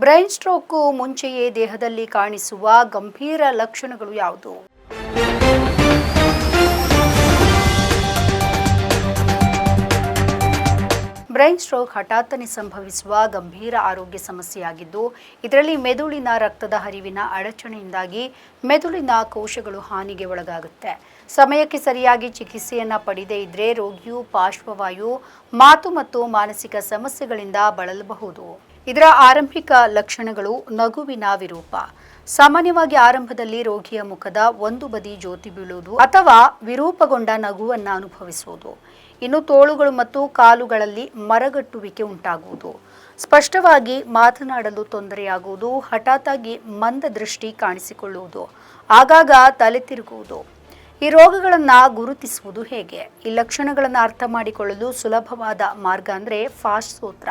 Brain stroke ಮುಂಚೆಯೇ ದೇಹದಲ್ಲಿ ಕಾಣಿಸುವ ಗಂಭೀರ ಲಕ್ಷಣಗಳು ಯಾವುದು? ಬ್ರೈನ್ ಸ್ಟ್ರೋಕ್ ಹಠಾತ್ತನೆ ಸಂಭವಿಸುವ ಗಂಭೀರ ಆರೋಗ್ಯ ಸಮಸ್ಯೆಯಾಗಿದ್ದು, ಇದರಲ್ಲಿ ಮೆದುಳಿನ ರಕ್ತದ ಹರಿವಿನ ಅಡಚಣೆಯಿಂದಾಗಿ ಮೆದುಳಿನ ಕೋಶಗಳು ಹಾನಿಗೆ ಒಳಗಾಗುತ್ತೆ. ಸಮಯಕ್ಕೆ ಸರಿಯಾಗಿ ಚಿಕಿತ್ಸೆಯನ್ನು ಪಡೆದೇ ಇದ್ರೆ ರೋಗಿಯು ಪಾರ್ಶ್ವವಾಯು, ಮಾತು ಮತ್ತು ಮಾನಸಿಕ ಸಮಸ್ಯೆಗಳಿಂದ ಬಳಲಬಹುದು. ಇದರ ಆರಂಭಿಕ ಲಕ್ಷಣಗಳು ನಗುವಿನ ವಿರೂಪ. ಸಾಮಾನ್ಯವಾಗಿ ಆರಂಭದಲ್ಲಿ ರೋಗಿಯ ಮುಖದ ಒಂದು ಬದಿ ಜ್ಯೋತಿ ಬೀಳುವುದು ಅಥವಾ ವಿರೂಪಗೊಂಡ ನಗುವನ್ನು ಅನುಭವಿಸುವುದು. ಇನ್ನು ತೋಳುಗಳು ಮತ್ತು ಕಾಲುಗಳಲ್ಲಿ ಮರಗಟ್ಟುವಿಕೆ ಉಂಟಾಗುವುದು. ಸ್ಪಷ್ಟವಾಗಿ ಮಾತನಾಡಲು ತೊಂದರೆಯಾಗುವುದು, ಹಠಾತ್ತಾಗಿ ಮಂದ ದೃಷ್ಟಿ ಕಾಣಿಸಿಕೊಳ್ಳುವುದು, ಆಗಾಗ ತಲೆ ತಿರುಗುವುದು. ಈ ರೋಗಗಳನ್ನು ಗುರುತಿಸುವುದು ಹೇಗೆ? ಈ ಲಕ್ಷಣಗಳನ್ನು ಅರ್ಥ ಮಾಡಿಕೊಳ್ಳಲು ಸುಲಭವಾದ ಮಾರ್ಗ ಅಂದರೆ ಫಾಸ್ಟ್ ಸೂತ್ರ.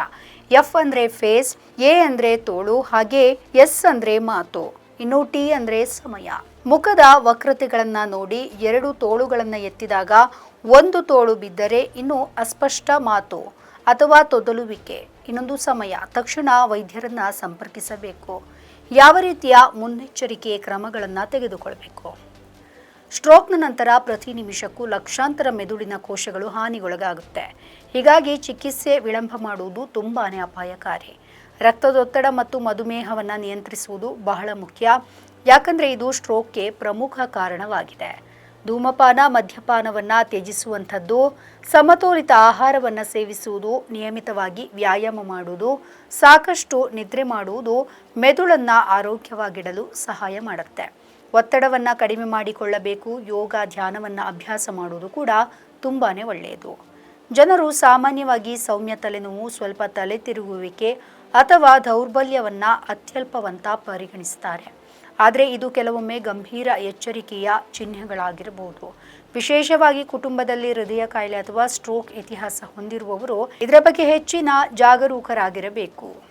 ಎಫ್ ಅಂದರೆ ಫೇಸ್ ಎ ಅಂದರೆ ತೋಳು, ಹಾಗೆ ಎಸ್ ಅಂದರೆ ಮಾತು. ಇನ್ನು ಟಿ ಅಂದರೆ ಸಮಯ. ಮುಖದ ವಕ್ರತೆಗಳನ್ನು ನೋಡಿ ಎರಡು ತೋಳುಗಳನ್ನು ಎತ್ತಿದಾಗ ಒಂದು ತೋಳು ಬಿದ್ದರೆ ಇನ್ನು ಅಸ್ಪಷ್ಟ ಮಾತು ಅಥವಾ ತೊದಲುವಿಕೆ. ಇನ್ನೊಂದು ಸಮಯ. ತಕ್ಷಣ ವೈದ್ಯರನ್ನ ಸಂಪರ್ಕಿಸಬೇಕು. ಯಾವ ರೀತಿಯ ಮುನ್ನೆಚ್ಚರಿಕೆ ಕ್ರಮಗಳನ್ನು ತೆಗೆದುಕೊಳ್ಬೇಕು? ಸ್ಟ್ರೋಕ್ನ ನಂತರ ಪ್ರತಿ ನಿಮಿಷಕ್ಕೂ ಲಕ್ಷಾಂತರ ಮೆದುಳಿನ ಕೋಶಗಳು ಹಾನಿಗೊಳಗಾಗುತ್ತೆ. ಹೀಗಾಗಿ ಚಿಕಿತ್ಸೆ ವಿಳಂಬ ಮಾಡುವುದು ತುಂಬಾ ಅಪಾಯಕಾರಿ. ರಕ್ತದೊತ್ತಡ ಮತ್ತು ಮಧುಮೇಹವನ್ನು ನಿಯಂತ್ರಿಸುವುದು ಬಹಳ ಮುಖ್ಯ. ಯಾಕಂದರೆ ಇದು ಸ್ಟ್ರೋಕ್ಗೆ ಪ್ರಮುಖ ಕಾರಣವಾಗಿದೆ. ಧೂಮಪಾನ, ಮದ್ಯಪಾನವನ್ನು ತ್ಯಜಿಸುವಂಥದ್ದು, ಸಮತೋಲಿತ ಆಹಾರವನ್ನು ಸೇವಿಸುವುದು, ನಿಯಮಿತವಾಗಿ ವ್ಯಾಯಾಮ ಮಾಡುವುದು, ಸಾಕಷ್ಟು ನಿದ್ರೆ ಮಾಡುವುದು, ಮೆದುಳನ್ನು ಆರೋಗ್ಯವಾಗಿಡಲು ಸಹಾಯ ಮಾಡುತ್ತೆ. ಒತ್ತಡವನ್ನು ಕಡಿಮೆ ಮಾಡಿಕೊಳ್ಳಬೇಕು, ಯೋಗ, ಧ್ಯಾನವನ್ನು ಅಭ್ಯಾಸ ಮಾಡುವುದು ಕೂಡ ತುಂಬಾ ಒಳ್ಳೆಯದು. ಜನರು ಸಾಮಾನ್ಯವಾಗಿ ಸೌಮ್ಯ ತಲೆನೋವು, ಸ್ವಲ್ಪ ತಲೆ ತಿರುಗುವಿಕೆ ಅಥವಾ ದೌರ್ಬಲ್ಯವನ್ನು ಅತ್ಯಲ್ಪವಂತ ಪರಿಗಣಿಸ್ತಾರೆ. ಆದರೆ ಇದು ಕೆಲವೊಮ್ಮೆ ಗಂಭೀರ ಎಚ್ಚರಿಕೆಯ ಚಿಹ್ನೆಗಳಾಗಿರಬಹುದು ವಿಶೇಷವಾಗಿ ಕುಟುಂಬದಲ್ಲಿ ಹೃದಯ ಕಾಯಿಲೆ ಅಥವಾ ಸ್ಟ್ರೋಕ್ ಇತಿಹಾಸ ಹೊಂದಿರುವವರು ಇದರ ಬಗ್ಗೆ ಹೆಚ್ಚಿನ ಜಾಗರೂಕರಾಗಿರಬೇಕು.